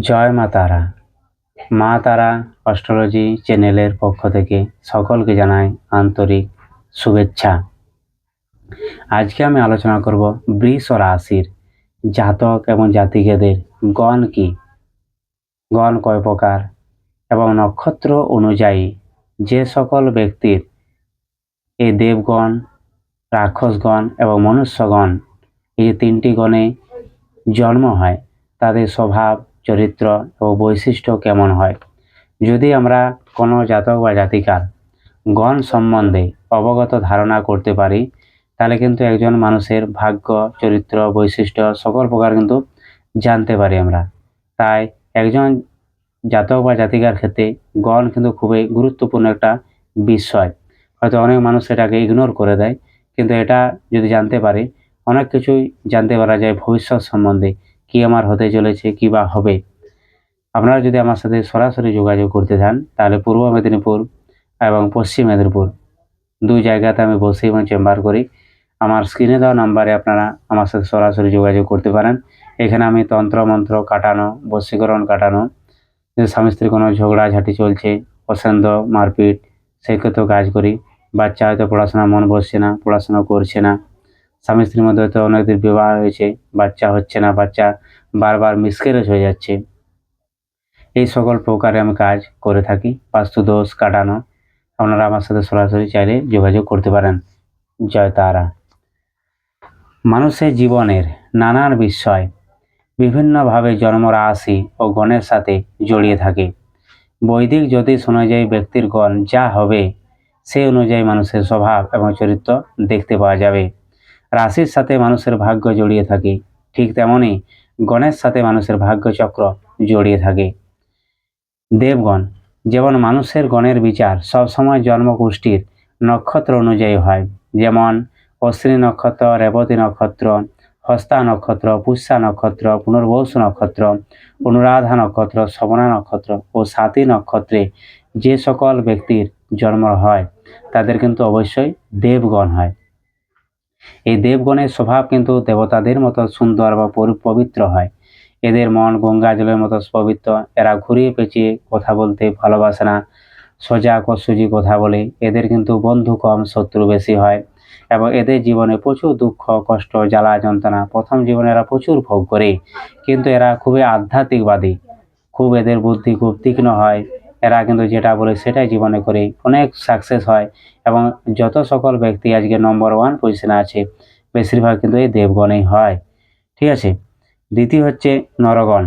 জয় মা তারা। মা তারা অস্ট্রোলজি চ্যানেলের পক্ষ থেকে সকলকে জানাই আন্তরিক শুভেচ্ছা। আজকে আমি আলোচনা করব বৃষ রাশির জাতক এবং জাতিকেদের গণ কি? গণ কয় প্রকার? এবং নক্ষত্র অনুযায়ী যে সকল ব্যক্তির এই দেবগণ, রাক্ষসগণ এবং মনুষ্যগণ এই তিনটি গণে জন্ম হয় তাদের স্বভাব, চরিত্র ও বৈশিষ্ট্য কেমন হয়? যদি আমরা কোনো জাতক বা জাতিকার গণ সম্বন্ধে অবগত ধারণা করতে পারি, তাহলে কিন্তু একজন মানুষের ভাগ্য, চরিত্র, বৈশিষ্ট্য সকল প্রকার কিন্তু জানতে পারি আমরা। তাই একজন জাতক বা জাতিকার ক্ষেত্রে গণ কিন্তু খুবই গুরুত্বপূর্ণ একটা বিষয়। হয়তো অনেক মানুষ এটাকে ইগনোর করে দেয়, কিন্তু এটা যদি জানতে পারি, অনেক কিছুই জানতে পারা যায় ভবিষ্যৎ সম্বন্ধে। কি আমার হতে চলেছে, কি বা হবে? আপনারা যদি আমার সাথে সরাসরি যোগাযোগ করতে চান তাহলে পূর্ব মেদিনীপুর এবং পশ্চিম মেদিনীপুর দুই জায়গাতে আমি বসে এবং চেম্বার করি। আমার স্ক্রিনে দেওয়া নাম্বারে আপনারা আমার সাথে সরাসরি যোগাযোগ করতে পারেন। এখানে আমি তন্ত্র, মন্ত্র কাটানো, বশীকরণ কাটানো, যে স্বামী স্ত্রী কোনো ঝগড়াঝাটি চলছে অশান্ত মারপিট সেক্ষেত্রেও কাজ করি। বাচ্চা হয়তো পড়াশোনা মন বসছে না, পড়াশোনা করছে না। স্বামী স্ত্রীর মধ্যে হয়তো অনেকদিন বিবাহ হয়েছে, বাচ্চা হচ্ছে না, বাচ্চা বারবার মিসক্যারেজ হয়ে যাচ্ছে। এই সকল প্রকারে আমি কাজ করে থাকি বাস্তু দোষ কাটানো। আপনারা আমার সাথে সরাসরি চাইলে যোগাযোগ করতে পারেন। জয় তারা। মানুষের জীবনের নানান বিষয় বিভিন্নভাবে জন্ম রাশি ও গণের সাথে জড়িয়ে থাকে। বৈদিক জ্যোতিষ অনুযায়ী ব্যক্তির গণ যা হবে, সেই অনুযায়ী মানুষের স্বভাব এবং চরিত্র দেখতে পাওয়া যাবে। রাশির সাথে মানুষের ভাগ্য জড়িয়ে থাকে, ঠিক তেমনই গণের সাথে মানুষের ভাগ্যচক্র জড়িয়ে থাকে। দেবগণ, যেমন মানুষের গণের বিচার সবসময় জন্মগোষ্ঠীর নক্ষত্র অনুযায়ী হয়, যেমন অশ্বিনী নক্ষত্র, রেবতী নক্ষত্র, হস্তা নক্ষত্র, পুষ্যা নক্ষত্র, পুনর্বসু নক্ষত্র, অনুরাধা নক্ষত্র, শবনা নক্ষত্র ও সাতী নক্ষত্রে যে সকল ব্যক্তির জন্ম হয়, তাদের কিন্তু অবশ্যই দেবগণ হয়। এই দেবগণের স্বভাব কিন্তু দেবতাদের মতো সুন্দর বা পবিত্র হয়। এদের মন গঙ্গা জলের মতো পবিত্র। এরা ঘুরিয়ে পেঁচিয়ে কথা বলতে ভালোবাসে না। সোজা কসুজি কথা বলে। এদের কিন্তু বন্ধু কম, শত্রু বেশি হয়। এবং এদের জীবনে প্রচুর দুঃখ, কষ্ট, জ্বালা, যন্ত্রণা। প্রথম জীবনে এরা প্রচুর ভোগ করে। কিন্তু এরা খুবই আধ্যাত্মিকবাদী। খুব এদের বুদ্ধি খুব তীক্ষ্ণ হয়। এরা কিন্তু যেটা বলে সেটাই জীবনে করে অনেক সাকসেস হয় এবং যত সকল ব্যক্তি আজকে নম্বর ওয়ান পজিশনে আছে, বেশিরভাগ কিন্তু এই দেবগণেই হয়। ঠিক আছে? দ্বিতীয় হচ্ছে নরগণ।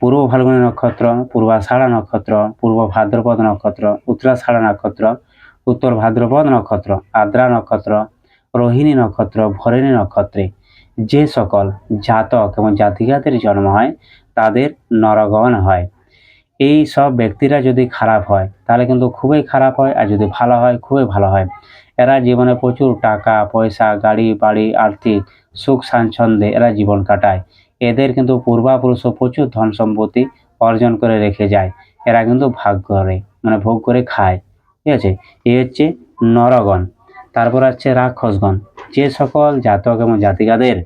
পূর্ব ফাল্গুনী নক্ষত্র, পূর্বাষাঢ়া নক্ষত্র, পূর্ব ভাদ্রপদ নক্ষত্র, উত্তরাষাঢ়া নক্ষত্র, উত্তর ভাদ্রপদ নক্ষত্র, আদ্রা নক্ষত্র, রোহিণী নক্ষত্র, ভরিণী নক্ষত্রে যে সকল জাতক এবং জাতিকাদের জন্ম হয়, তাদের নরগণ হয়। এই সব ব্যক্তিরা যদি খারাপ হয়, তাহলে কিন্তু খুবই খারাপ হয় আর যদি ভালো হয়, খুবই ভালো হয়। এরা জীবনে প্রচুর টাকা, পয়সা, গাড়ি, বাড়ি, আর্থিক সুখ, স্বাচ্ছন্দ্যে এরা জীবন কাটায়। এদের কিন্তু পূর্বাপুরুষও প্রচুর ধন সম্পত্তি অর্জন করে রেখে যায়। এরা কিন্তু ভাগ করে মানে ভোগ করে খায়। ঠিক আছে? এ হচ্ছে নরগণ। তারপর আছে রাক্ষসগণ। যে সকল জাতক এবং জাতিকাদের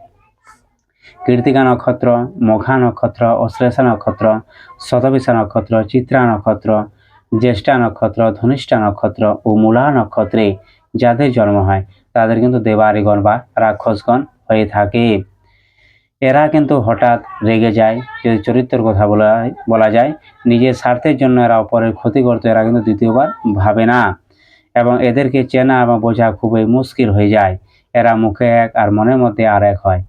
কীর্তিকা নক্ষত্র, মঘা নক্ষত্র, অশ্লেষা নক্ষত্র, শতবিশা নক্ষত্র, চিত্রা নক্ষত্র, জ্যেষ্ঠা নক্ষত্র, ধনিষ্ঠা নক্ষত্র ও মূলা নক্ষত্রে যাদের জন্ম হয়, তাদের কিন্তু দেবারিগণ বা রাক্ষসগণ হয়ে থাকে। এরা কিন্তু হঠাৎ রেগে যায়, যদি চরিত্রের কথা বলা বলা যায়, নিজের স্বার্থের জন্য এরা অপরের ক্ষতি করতে, এরা কিন্তু দ্বিতীয়বার ভাবে না। এবং এদেরকে চেনা এবং বোঝা খুবই মুশকিল হয়ে যায়। এরা মুখে এক আর মনের মধ্যে আর এক হয়।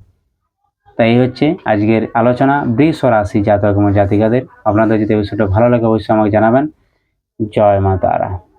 তাই হচ্ছে আজকের আলোচনা বৃষ রাশি জাতক এবং জাতিকাদের। আপনাদের যদি বিষয়টা ভালো লাগে, অবশ্যই আমাকে জানাবেন। জয় মা তারা।